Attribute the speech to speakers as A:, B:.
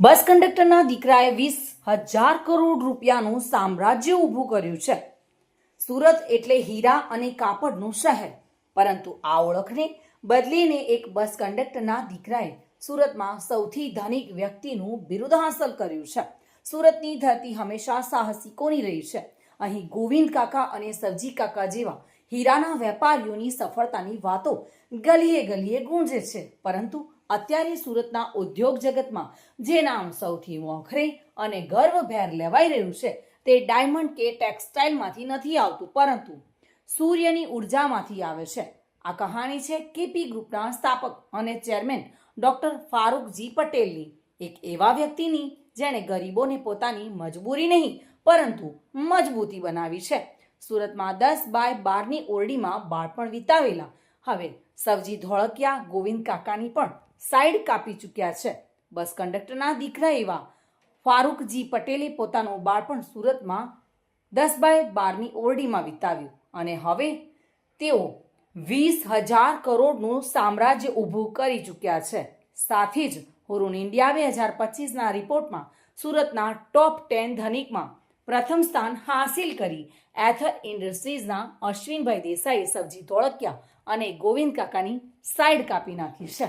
A: બસ કંડક્ટરના દીકરાએ વીસ હજાર કરોડ રૂપિયાનું સામ્રાજ્ય ઊભું કર્યું છે. સુરત એટલે હીરા અને કાપડનું શહેર. પરંતુ આ ઓળખને બદલીને એક બસ કંડક્ટરના દીકરાએ સુરતમાં સૌથી ધનિક વ્યક્તિનું બિરુદ હાંસલ કર્યું છે. સુરતની ધરતી હંમેશા સાહસિકોની રહી છે? અહીં ગોવિંદ કાકા અને સબજી કાકા જેવા હીરાના વેપારીઓની સફળતાની વાતો ગલીએ ગલીએ ગુંજે છે. પરંતુ અત્યારે સુરતના ઉદ્યોગ જગતમાં જે નામ સૌથી મોખરે અને ગર્વભેર લેવાઈ રહ્યું છે, તે ડાયમંડ કે ટેક્સટાઇલમાંથી નથી આવતું, પરંતુ સૂર્યની ઉર્જામાંથી આવે છે. આ કહાણી છે કેપી ગ્રુપના સ્થાપક અને ચેરમેન ડોક્ટર ફારૂકજી પટેલની. એક એવા વ્યક્તિની જેણે ગરીબોને પોતાની મજબૂરી નહીં, પરંતુ મજબૂતી બનાવી છે. સુરતમાં દસ બાય બારની ઓરડીમાં બાળપણ વિતાવેલા હવે સવજી ધોળકિયા, ગોવિંદ કાકાની પણ સાઈડ કાપી ચૂક્યા છે. બસ કંડક્ટરના દીકરા એવા. ફારૂકજી પટેલે પોતાનું બાળપણ સુરતમાં દસ બાય બારની ઓરડીમાં વિતાવ્યું અને હવે તેઓ વીસ હજાર કરોડનું સામ્રાજ્ય ઊભું કરી ચૂક્યા છે. સાથે જ હુરુન ઇન્ડિયા બે હજાર પચીસના રિપોર્ટમાં સુરતના ટોપ ટેન ધનિકમાં પ્રથમ સ્થાન હાંસિલ કરી. એથર ઇન્ડસ્ટ્રીઝના અશ્વિનભાઈ દેસાઈએ સબ્જી ધોળકિયા અને ગોવિંદ કાકાની સાઈડ કાપી નાખી છે.